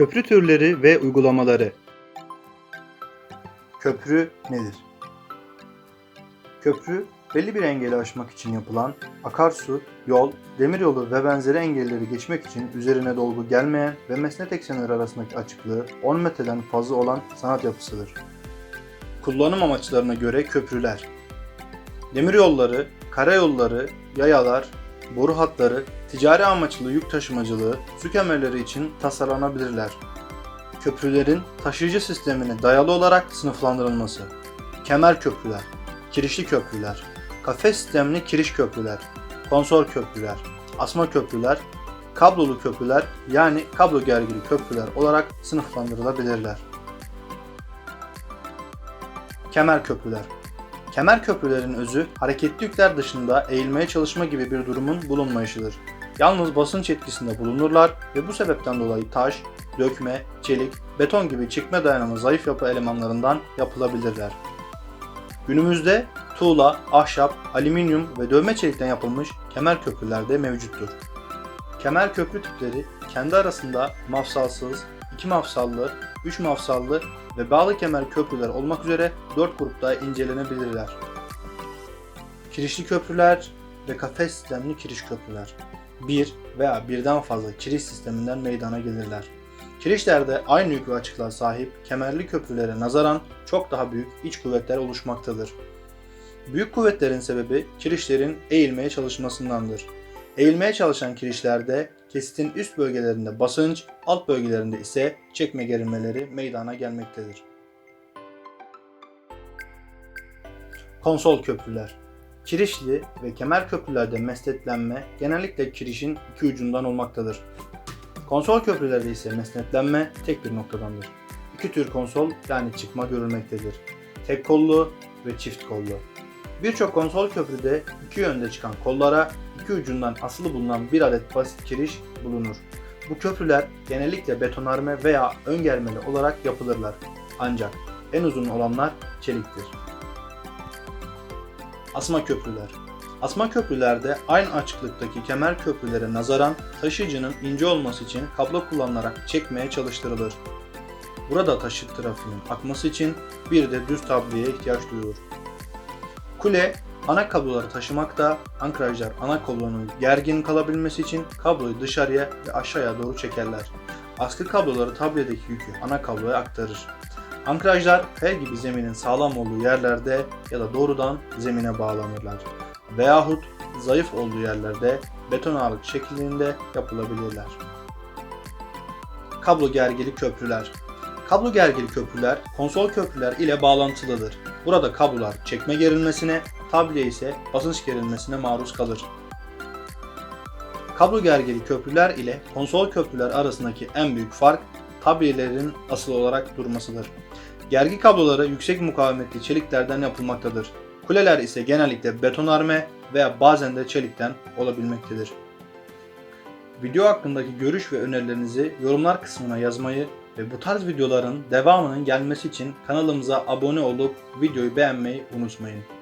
Köprü türleri ve uygulamaları. Köprü nedir? Köprü, belli bir engeli aşmak için yapılan akarsu, yol, demiryolu ve benzeri engelleri geçmek için üzerine dolgu gelmeyen ve mesnet eksenleri arasındaki açıklığı 10 metreden fazla olan sanat yapısıdır. Kullanım amaçlarına göre köprüler. Demiryolları, karayolları, yayalar, boru hatları, ticari amaçlı yük taşımacılığı, su kemerleri için tasarlanabilirler. Köprülerin taşıyıcı sistemine dayalı olarak sınıflandırılması. Kemer köprüler, kirişli köprüler, kafes sistemli kiriş köprüler, konsol köprüler, asma köprüler, kablolu köprüler yani kablo gergili köprüler olarak sınıflandırılabilirler. Kemer köprüler Kemer köprülerin özü hareketli yükler dışında eğilmeye çalışma gibi bir durumun bulunmayışıdır. Yalnız basınç etkisinde bulunurlar ve bu sebepten dolayı taş, dökme, çelik, beton gibi çekme dayanımı zayıf yapı elemanlarından yapılabilirler. Günümüzde tuğla, ahşap, alüminyum ve dövme çelikten yapılmış kemer köprüler de mevcuttur. Kemer köprü tipleri kendi arasında mafsalsız, iki mafsallı, üç mafsallı ve bağlı kemer köprüler olmak üzere 4 grupta incelenebilirler. Kirişli köprüler ve kafes sistemli kiriş köprüler. Bir veya birden fazla kiriş sisteminden meydana gelirler. Kirişlerde aynı yük ve açıklığa sahip kemerli köprülere nazaran çok daha büyük iç kuvvetler oluşmaktadır. Büyük kuvvetlerin sebebi kirişlerin eğilmeye çalışmasındandır. Eğilmeye çalışan kirişlerde kesitin üst bölgelerinde basınç, alt bölgelerinde ise çekme gerilmeleri meydana gelmektedir. Konsol köprüler Kirişli ve kemer köprülerde mesnetlenme genellikle kirişin iki ucundan olmaktadır. Konsol köprülerde ise mesnetlenme tek bir noktadandır. İki tür konsol yani çıkma görülmektedir. Tek kollu ve çift kollu. Birçok konsol köprüde iki yönde çıkan kollara iki ucundan asılı bulunan bir adet basit kiriş bulunur. Bu köprüler genellikle betonarme veya öngermeli olarak yapılırlar. Ancak en uzun olanlar çeliktir. Asma köprüler Asma köprülerde aynı açıklıktaki kemer köprülere nazaran taşıyıcının ince olması için kablo kullanılarak çekmeye çalıştırılır. Burada taşıt trafiğinin akması için bir de düz tabliye ihtiyaç duyulur. Kule ana kabloları taşımakta, ankrajlar ana kolonun gergin kalabilmesi için kabloyu dışarıya ve aşağıya doğru çekerler. Askı kabloları tabliyedeki yükü ana kabloya aktarır. Ankrajlar kaya gibi zeminin sağlam olduğu yerlerde ya da doğrudan zemine bağlanırlar. Veyahut zayıf olduğu yerlerde beton ağırlık şeklinde yapılabilirler. Kablo gergili köprüler Kablo gergili köprüler konsol köprüler ile bağlantılıdır. Burada kablolar çekme gerilmesine, tabliye ise basınç gerilmesine maruz kalır. Kablo gergili köprüler ile konsol köprüler arasındaki en büyük fark tabliyelerin asıl olarak durmasıdır. Gergi kabloları yüksek mukavemetli çeliklerden yapılmaktadır. Kuleler ise genellikle betonarme veya bazen de çelikten olabilmektedir. Video hakkındaki görüş ve önerilerinizi yorumlar kısmına yazmayı ve bu tarz videoların devamının gelmesi için kanalımıza abone olup videoyu beğenmeyi unutmayın.